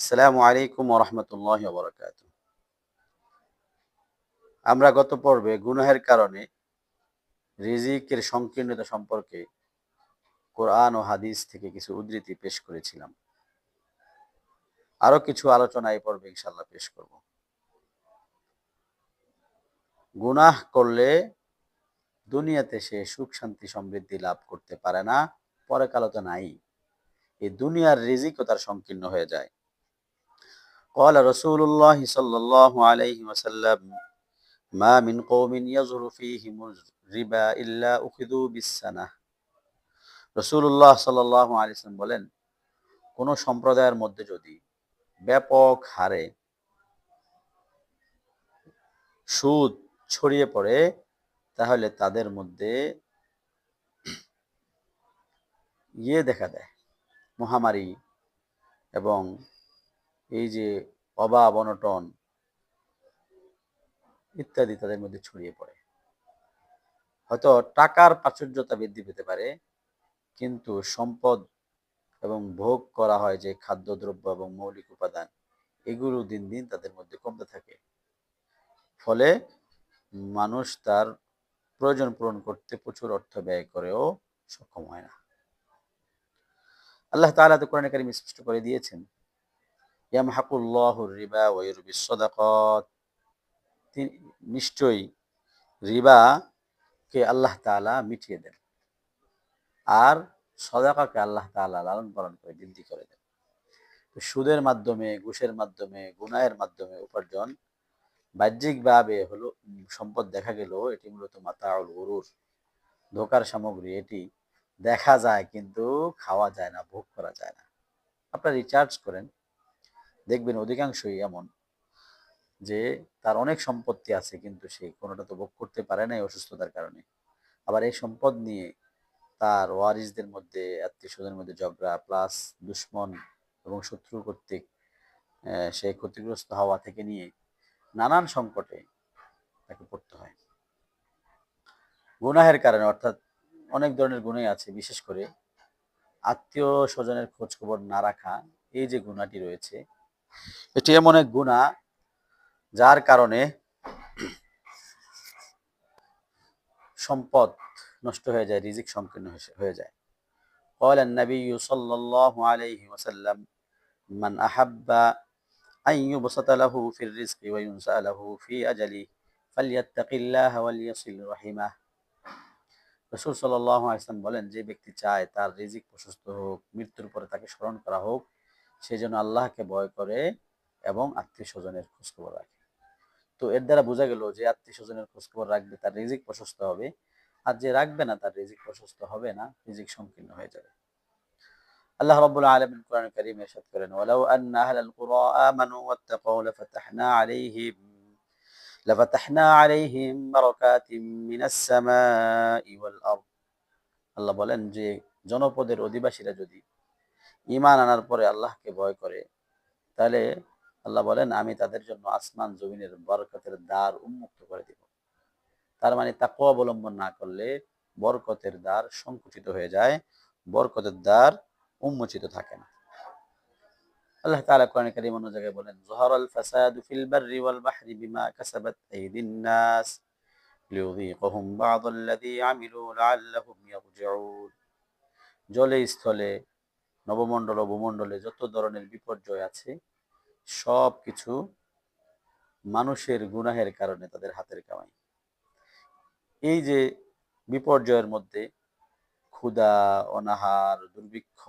আসসালামু আলাইকুম ওরহমতুল্লাহ বরকাত আমরা গত পর্বে গুনাহের কারণে রিজিকের সংকীর্ণতা সম্পর্কে কোরআন ও হাদিস থেকে কিছু উদ্ধৃতি পেশ করেছিলাম। আরও কিছু আলোচনা এই পর্বে ইনশাল্লাহ পেশ করব। গুনাহ করলে দুনিয়াতে সে সুখ, শান্তি, সমৃদ্ধি লাভ করতে পারে না, পরে কালো তো নাই। এই দুনিয়ার রিজিকও তার সংকীর্ণ হয়ে যায়। قال رسول الله صلى الله عليه وسلم ما من قوم يظهر فيهم الربا إلا أخذوا بالسنة রসুল্লাহ সাল্লাহ আলিয়াল্লাম বলেন কোন সম্প্রদায়ের মধ্যে যদি ব্যাপক হারে সুদ ছড়িয়ে পড়ে তাহলে তাদের মধ্যে ইয়ে দেখা দেয় মহামারী এবং এই যে অভাব, অনটন ইত্যাদি তাদের মধ্যে ছড়িয়ে পড়ে। হয়তো টাকার প্রাচুর্যতা বৃদ্ধি পেতে পারে, কিন্তু সম্পদ এবং ভোগ করা হয় যে খাদ্যদ্রব্য এবং মৌলিক উপাদান, এগুলো দিন দিন তাদের মধ্যে কমতে থাকে। ফলে মানুষ তার প্রয়োজন পূরণ করতে প্রচুর অর্থ ব্যয় করেও সক্ষম হয় না। আল্লাহ তাআলা তো কোরআন কারিম স্পষ্ট করে দিয়েছেন ইয়ামহাকুল্লাহুর রিবা ওয়া ইউরবিস সাদাকাত। নিশ্চয়ই রিবাকে আল্লাহ তাআলা মিটিয়ে দেন আর সদাকাকে আল্লাহ তাআলা লালন পালন করে বৃদ্ধি করে দেন। সুদের মাধ্যমে, ঘুষের মাধ্যমে, গুনাহের মাধ্যমে উপার্জন বাহ্যিকভাবে হলো সম্পদ দেখা গেল, এটি মূলত মাতাউল গরুর ধোকার সামগ্রী। এটি দেখা যায় কিন্তু খাওয়া যায় না, ভোগ করা যায় না। আপনারা রিচার্জ করেন। দেখবেন অধিকাংশই এমন যে তার অনেক সম্পত্তি আছে, কিন্তু সে কোনোটা তো ভোগ করতে পারে নাই অসুস্থতার কারণে। আবার এই সম্পদ নিয়ে তার ওয়ারিসদের মধ্যে আত্মীয় স্বজনের মধ্যে ঝগড়া প্লাস দুশ্মন এবং শত্রু কর্তৃক সে ক্ষতিগ্রস্ত হওয়া থেকে নিয়ে নানান সংকটে তাকে পড়তে হয়। গুনাহের কারণে, অর্থাৎ অনেক ধরনের গুণই আছে, বিশেষ করে আত্মীয় স্বজনের খোঁজ খবর না রাখা, এই যে গুণাটি রয়েছে এটি এমন এক গুণা যার কারণে সম্পদ নষ্ট হয়ে যায় রিজিক সংকীর্ণ হয়ে যায় قال النبي صلى الله عليه وسلم من أحب أن يبسط له في الرزق وينسأ له في أجله فليتق الله وليصل رحمه রসুল সাল্লাহ আসলাম বলেন যে ব্যক্তি চায় তার রিজিক প্রশস্ত হোক মৃত্যুর পরে তাকে স্মরণ করা হোক সে যেন আল্লাহকে ভয় করে এবং আত্মীয় স্বজনের খোঁজখবর রাখে। তো এর দ্বারা বোঝা গেল যে আত্মীয় স্বজনের খোঁজখবর রাখবে তার রিজিক প্রশস্ত হবে আর যে রাখবে না তার রিজিক প্রশস্ত হবে না, রিজিক সংকীর্ণ হয়ে যাবে। আল্লাহ রাব্বুল আলামিন কোরআন কারীম ইরশাদ করেন, ওয়ালাউ আন্না আহলাল কুরা আমানু ওয়াত্তাকাউ লাফাতাহনা আলাইহিম লাফাতাহনা আলাইহিম বারাকাতিম মিনাস সামাই ওয়াল আরদ। আল্লাহ বলেন যে জনপদের অধিবাসীরা যদি ঈমান আনার পরে আল্লাহকে ভয় করে। তাহলে আল্লাহ বলেন, আমি তাদের জন্য আসমান জমিনের বরকতের দ্বার উন্মুক্ত করে দিব। তার মানে তাকে অবলম্বন না করলে বরকতের দ্বার সংকুচিত হয়ে যায়, বরকতের দ্বার উন্মোচিত থাকে না। আল্লাহ তাআলা কোরআন কারীম অন্য জায়গায় বলেন জহরাল ফাসাদু ফিল বিমা নাস জলে স্থলে নবমণ্ডল ও ভূমণ্ডলে যত ধরনের বিপর্যয় আছে সব কিছু মানুষের গুনাহের কারণে তাদের হাতের কামাই। এই যে বিপর্যয়ের মধ্যে ক্ষুধা, অনাহার, দুর্ভিক্ষ,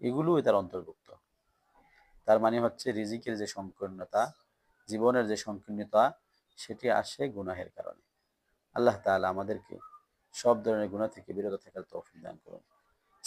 এগুলোই তার অন্তর্ভুক্ত। তার মানে হচ্ছে রিজিকের যে সংকীর্ণতা, জীবনের যে সংকীর্ণতা, সেটি আসে গুনাহের কারণে। আল্লাহ তাআলা আমাদেরকে সব ধরনের গুণা থেকে বিরত থাকার তৌফিক দান করুন।